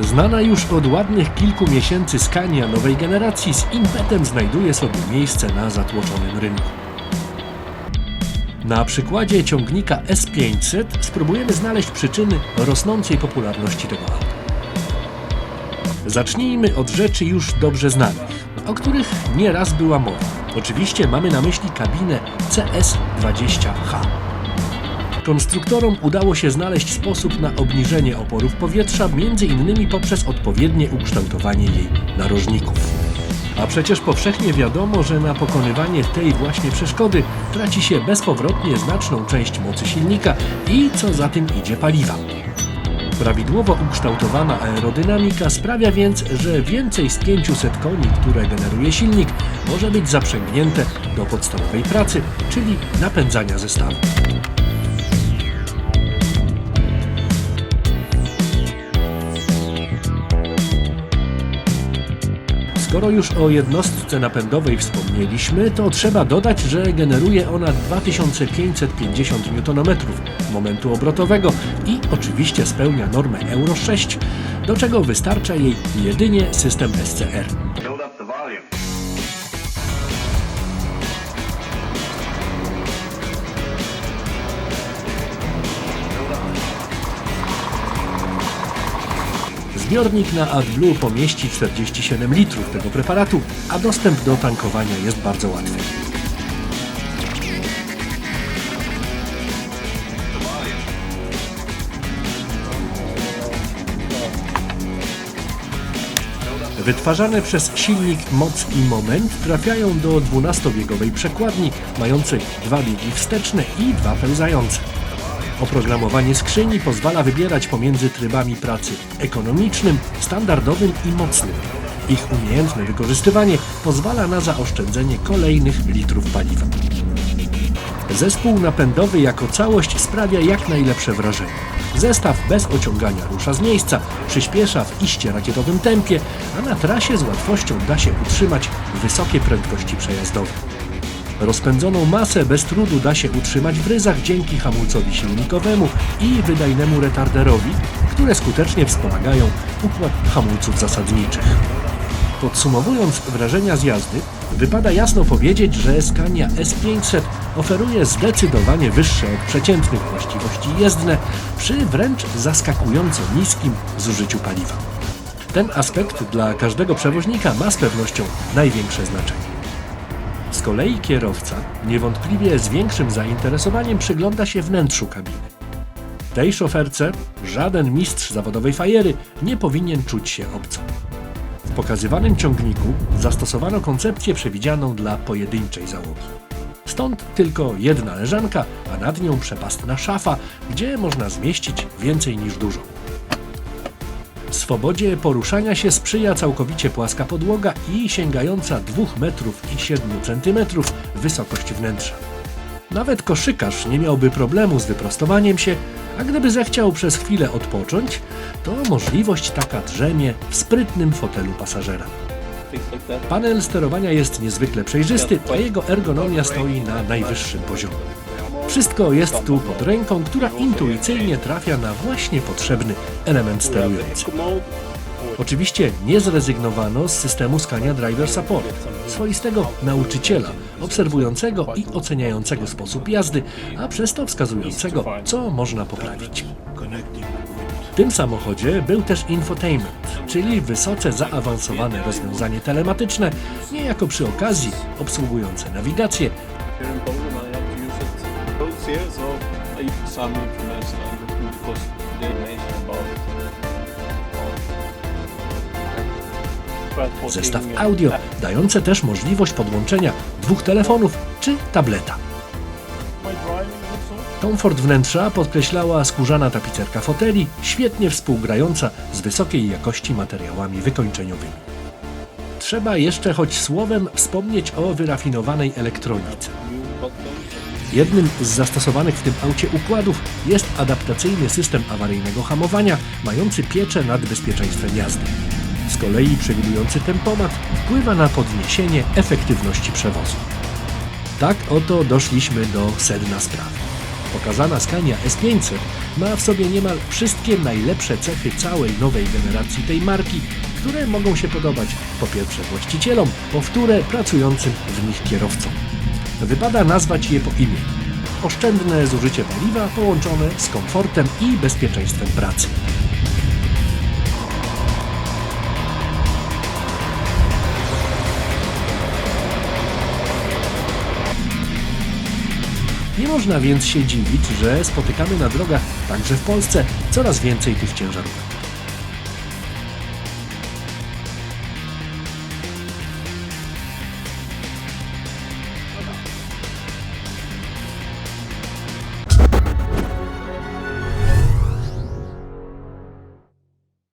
Znana już od ładnych kilku miesięcy Scania nowej generacji z impetem znajduje sobie miejsce na zatłoczonym rynku. Na przykładzie ciągnika S500 spróbujemy znaleźć przyczyny rosnącej popularności tego auta. Zacznijmy od rzeczy już dobrze znanych, o których nieraz była mowa. Oczywiście mamy na myśli kabinę CS20H. Konstruktorom udało się znaleźć sposób na obniżenie oporów powietrza, m.in. poprzez odpowiednie ukształtowanie jej narożników. A przecież powszechnie wiadomo, że na pokonywanie tej właśnie przeszkody traci się bezpowrotnie znaczną część mocy silnika i co za tym idzie paliwa. Prawidłowo ukształtowana aerodynamika sprawia więc, że więcej z 500 koni, które generuje silnik, może być zaprzęgnięte do podstawowej pracy, czyli napędzania zestawu. Skoro już o jednostce napędowej wspomnieliśmy, to trzeba dodać, że generuje ona 2550 Nm momentu obrotowego i oczywiście spełnia normę Euro 6, do czego wystarcza jej jedynie system SCR. Zbiornik na AdBlue pomieści 47 litrów tego preparatu, a dostęp do tankowania jest bardzo łatwy. Wytwarzane przez silnik moc i moment trafiają do 12-biegowej przekładni, mającej dwa biegi wsteczne i dwa pełzające. Oprogramowanie skrzyni pozwala wybierać pomiędzy trybami pracy ekonomicznym, standardowym i mocnym. Ich umiejętne wykorzystywanie pozwala na zaoszczędzenie kolejnych litrów paliwa. Zespół napędowy jako całość sprawia jak najlepsze wrażenie. Zestaw bez ociągania rusza z miejsca, przyspiesza w iście rakietowym tempie, a na trasie z łatwością da się utrzymać wysokie prędkości przejazdowe. Rozpędzoną masę bez trudu da się utrzymać w ryzach dzięki hamulcowi silnikowemu i wydajnemu retarderowi, które skutecznie wspomagają układ hamulców zasadniczych. Podsumowując wrażenia z jazdy, wypada jasno powiedzieć, że Scania S500 oferuje zdecydowanie wyższe od przeciętnych właściwości jezdne przy wręcz zaskakująco niskim zużyciu paliwa. Ten aspekt dla każdego przewoźnika ma z pewnością największe znaczenie. Kolei kierowca niewątpliwie z większym zainteresowaniem przygląda się wnętrzu kabiny. Tej szoferce żaden mistrz zawodowej fajery nie powinien czuć się obco. W pokazywanym ciągniku zastosowano koncepcję przewidzianą dla pojedynczej załogi. Stąd tylko jedna leżanka, a nad nią przepastna szafa, gdzie można zmieścić więcej niż dużo. Swobodzie poruszania się sprzyja całkowicie płaska podłoga i sięgająca 2 metrów i 7 centymetrów wysokość wnętrza. Nawet koszykarz nie miałby problemu z wyprostowaniem się, a gdyby zechciał przez chwilę odpocząć, to możliwość taka drzemie w sprytnym fotelu pasażera. Panel sterowania jest niezwykle przejrzysty, a jego ergonomia stoi na najwyższym poziomie. Wszystko jest tu pod ręką, która intuicyjnie trafia na właśnie potrzebny element sterujący. Oczywiście nie zrezygnowano z systemu Scania Driver Support, swoistego nauczyciela, obserwującego i oceniającego sposób jazdy, a przez to wskazującego, co można poprawić. W tym samochodzie był też infotainment, czyli wysoce zaawansowane rozwiązanie telematyczne, niejako przy okazji obsługujące nawigację, some information the because about zestaw audio, dające też możliwość podłączenia dwóch telefonów czy tableta. Komfort wnętrza podkreślała skórzana tapicerka foteli, świetnie współgrająca z wysokiej jakości materiałami wykończeniowymi. Trzeba jeszcze choć słowem wspomnieć o wyrafinowanej elektronice. Jednym z zastosowanych w tym aucie układów jest adaptacyjny system awaryjnego hamowania, mający pieczę nad bezpieczeństwem jazdy. Z kolei przewidujący tempomat wpływa na podniesienie efektywności przewozu. Tak oto doszliśmy do sedna sprawy. Pokazana Scania S500 ma w sobie niemal wszystkie najlepsze cechy całej nowej generacji tej marki, które mogą się podobać po pierwsze właścicielom, po wtóre pracującym w nich kierowcom. Wypada nazwać je po imieniu. Oszczędne zużycie paliwa połączone z komfortem i bezpieczeństwem pracy. Nie można więc się dziwić, że spotykamy na drogach, także w Polsce, coraz więcej tych ciężarówek.